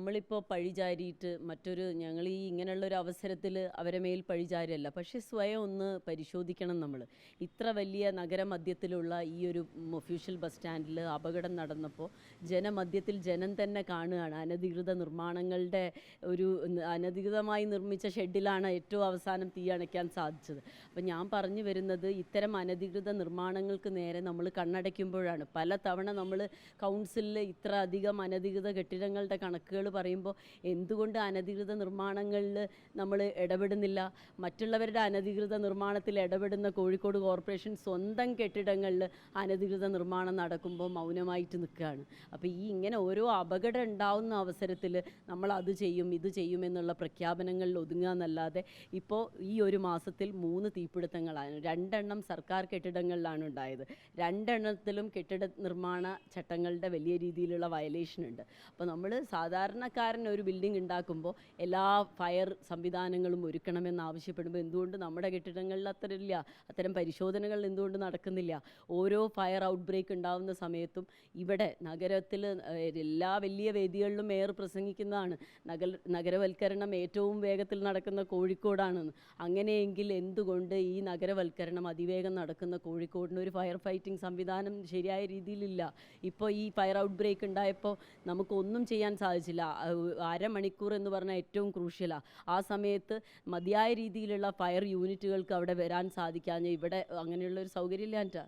നമ്മളിപ്പോൾ പഴിചാരിയിട്ട് മറ്റൊരു ഞങ്ങൾ ഈ ഇങ്ങനെയുള്ളൊരു അവസരത്തിൽ അവരെ മേൽ പഴിചാരല്ല പക്ഷേ സ്വയം ഒന്ന് പരിശോധിക്കണം നമ്മൾ ഇത്ര വലിയ നഗരമധ്യത്തിലുള്ള ഈ ഒരു ഒഫീഷ്യൽ ബസ് സ്റ്റാൻഡിൽ അപകടം നടന്നപ്പോൾ ജനമധ്യത്തിൽ ജനം തന്നെ കാണുകയാണ്. അനധികൃത നിർമ്മാണങ്ങളുടെ ഒരു അനധികൃതമായി നിർമ്മിച്ച ഷെഡിലാണ് ഏറ്റവും അവസാനം തീ അണയ്ക്കാൻ സാധിച്ചത്. അപ്പം ഞാൻ പറഞ്ഞു വരുന്നത് ഇത്തരം അനധികൃത നിർമ്മാണങ്ങൾക്ക് നേരെ നമ്മൾ കണ്ണടയ്ക്കുമ്പോഴാണ്. പല തവണ നമ്മൾ കൗൺസിലിൽ ഇത്ര അധികം അനധികൃത കെട്ടിടങ്ങളുടെ കണക്കുകൾ പറയുമ്പോൾ എന്തുകൊണ്ട് അനധികൃത നിർമ്മാണങ്ങളിൽ നമ്മൾ ഇടപെടുന്നില്ല? മറ്റുള്ളവരുടെ അനധികൃത നിർമ്മാണത്തിൽ ഇടപെടുന്ന കോഴിക്കോട് കോർപ്പറേഷൻ സ്വന്തം കെട്ടിടങ്ങളിൽ അനധികൃത നിർമ്മാണം നടക്കുമ്പോൾ മൗനമായിട്ട് നിൽക്കുകയാണ്. അപ്പോൾ ഈ ഇങ്ങനെ ഓരോ അപകടം ഉണ്ടാവുന്ന അവസരത്തിൽ നമ്മൾ അത് ചെയ്യും ഇത് ചെയ്യും എന്നുള്ള പ്രഖ്യാപനങ്ങളിൽ ഒതുങ്ങുക എന്നല്ലാതെ ഇപ്പോൾ ഈ ഒരു മാസത്തിൽ മൂന്ന് തീപിടുത്തങ്ങളാണ്. രണ്ടെണ്ണം സർക്കാർ കെട്ടിടങ്ങളിലാണ് ഉണ്ടായത്. രണ്ടെണ്ണത്തിലും കെട്ടിട നിർമ്മാണ ചട്ടങ്ങളുടെ വലിയ രീതിയിലുള്ള വയലേഷൻ ഉണ്ട്. അപ്പോൾ നമ്മൾ സാധാരണക്കാരൻ ഒരു ബിൽഡിംഗ് ഉണ്ടാക്കുമ്പോൾ എല്ലാ ഫയർ സംവിധാനങ്ങളും ഒരുക്കണമെന്ന് ആവശ്യപ്പെടുമ്പോൾ എന്തുകൊണ്ട് നമ്മുടെ കെട്ടിടങ്ങളിൽ അത്ര ഇല്ല അത്തരം പരിശോധനകൾ എന്തുകൊണ്ട് നടക്കുന്നില്ല? ഓരോ ഫയർ ഔട്ട് ബ്രേക്ക് ഉണ്ടാവുന്ന സമയത്തും ഇവിടെ നഗരത്തിൽ എല്ലാ വലിയ വേദികളിലും മേയർ പ്രസംഗിക്കുന്നതാണ്. നഗര നഗരവൽക്കരണം ഏറ്റവും വേഗത്തിൽ നടക്കുന്ന കോഴിക്കോടാണെന്ന് അങ്ങനെയെങ്കിൽ എന്തുകൊണ്ട് ഈ നഗരവൽക്കരണം അതിവേഗം നടക്കുന്ന കോഴിക്കോടിന് ഒരു ഫയർ ഫൈറ്റിംഗ് സംവിധാനം ശരിയായ രീതിയിലില്ല? ഇപ്പോൾ ഈ ഫയർ ഔട്ട് ബ്രേക്ക് ഉണ്ടായപ്പോൾ നമുക്കൊന്നും ചെയ്യാൻ സാധിച്ചില്ല. അഹ് അരമണിക്കൂർ എന്ന് പറഞ്ഞാൽ ഏറ്റവും ക്രൂഷ്യലാണ് ആ. സമയത്ത് മതിയായ രീതിയിലുള്ള ഫയർ യൂണിറ്റുകൾക്ക് അവിടെ വരാൻ സാധിക്കാഞ്ഞ് ഇവിടെ അങ്ങനെയുള്ള ഒരു സൗകര്യം ഇല്ലാഞ്ഞിട്ടാ